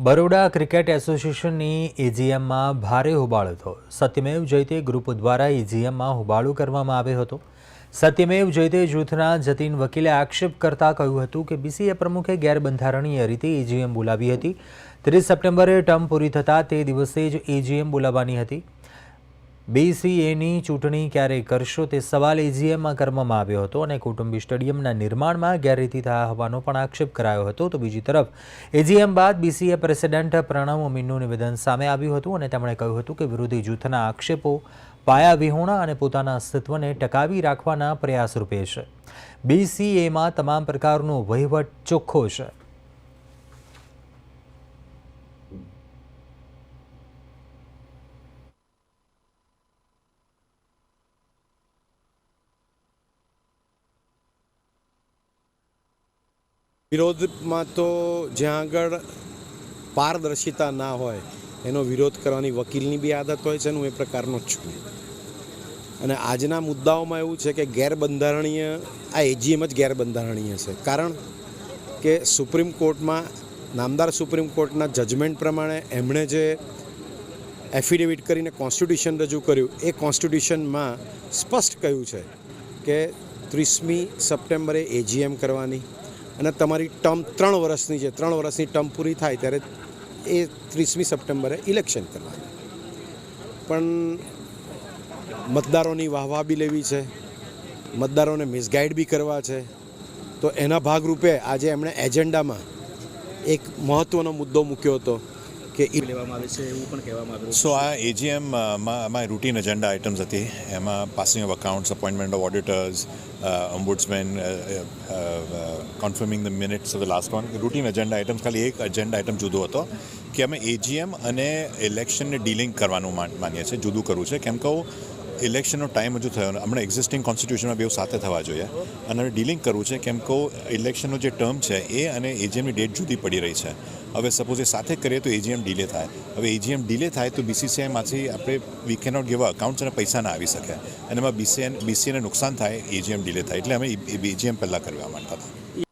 Baroda cricket એસોસિએશનની એજીએમમાં ભારે હોબાળો થયો. સત્યમેવ જયતે ગ્રુપ દ્વારા એજીએમમાં હોબાળો કરવામાં આવ્યો હતો. સત્યમેવ જયતે જૂથના જતીન વકીલે આક્ષેપ કરતા કહ્યું હતું કે બીસીએ પ્રમુખે ગેરબંધારણીય રીતે એજીએમ બોલાવી હતી. ત્રીસ સપ્ટેમ્બરે ટર્મ પૂરી થતાં તે દિવસે જ એજીએમ બોલાવવાની હતી. બીસીએની ચૂંટણી ક્યારે કરશો તે સવાલ એજીએમમાં કરવામાં આવ્યો હતો અને કુટુંબી સ્ટેડિયમના નિર્માણમાં ગેરરીતિ થયા હોવાનો પણ આક્ષેપ કરાયો હતો. તો બીજી તરફ એજીએમ બાદ બીસીએ પ્રેસિડેન્ટ પ્રણવ મીનનું નિવેદન સામે આવ્યું હતું અને તેમણે કહ્યું હતું કે વિરોધી જૂથના આક્ષેપો પાયાવિહોણા અને પોતાના અસ્તિત્વને ટકાવી રાખવાના પ્રયાસ રૂપે છે. બીસીએમાં તમામ પ્રકારનો વહીવટ ચોખ્ખો છે. વિરોધમાં તો જ્યાં આગળ પારદર્શિતા ના હોય, એનો વિરોધ કરવાની વકીલની બી આદત હોય છે અને હું એ પ્રકારનો જ છું. અને આજના મુદ્દાઓમાં એવું છે કે ગેરબંધારણીય, આ એજીએમ જ ગેરબંધારણીય છે. કારણ કે સુપ્રીમ કોર્ટમાં, નામદાર સુપ્રીમ કોર્ટના જજમેન્ટ પ્રમાણે એમણે જે એફિડેવિટ કરીને કોન્સ્ટિટ્યુશન રજૂ કર્યું, એ કોન્સ્ટિટ્યુશનમાં સ્પષ્ટ કહ્યું છે કે ત્રીસમી સપ્ટેમ્બરે એજીએમ કરવાની અને તમારી ટર્મ ત્રણ વર્ષની છે, ત્રણ વર્ષની ટર્મ પૂરી થાય ત્યારે એ ત્રીસમી સપ્ટેમ્બરે ઇલેક્શન કરવાનું. પણ મતદારોની વાહવા બી લેવી છે, મતદારોને મિસગાઈડ બી કરવા છે. તો એના ભાગરૂપે આજે એમણે એજન્ડામાં એક મહત્ત્વનો મુદ્દો મૂક્યો હતો. કે લેવામાં આવે છે એવું પણ કહેવામાં આવ્યું સો આ એજીએમમાં અમારી રૂટીન એજન્ડા આઇટમ્સ હતી. એમાં passing of accounts appointment of auditors ombudsman confirming the minutes of the last one routine agenda items ખાલી એક એજન્ડા આઇટમ જુદો હતો કે અમે એજીએમ અને ઇલેક્શનને ડીલિંગ કરવાનું માન- માનીએ છીએ, જુદું કરવું છે. કેમ કહું? ઇલેક્શનનો ટાઈમ હજુ થયો હમણાં એક્ઝિસ્ટિંગ કોન્સ્ટિટ્યુશનમાં બે સાથે થવા જોઈએ. અને ડીલિંગ કરવું છે કેમ કે ઇલેક્શનનો જે ટર્મ છે એ અને એજીએમની ડેટ જુદી પડી રહી છે. હવે સપોઝ એ સાથે કરીએ તો એજીએમ ડીલે થાય. હવે એજીએમ ડીલે થાય તો બીસીસીઆઈમાંથી આપણે વી કેનોટ ગીવ અકાઉન્ટ્સ અને પૈસા ના આવી શકે. અને એમાં બીસીએન બીસીએને નુકસાન થાય એજીએમ ડીલે થાય. એટલે અમે એજીએમ પહેલાં કરવા માંગતા હતા.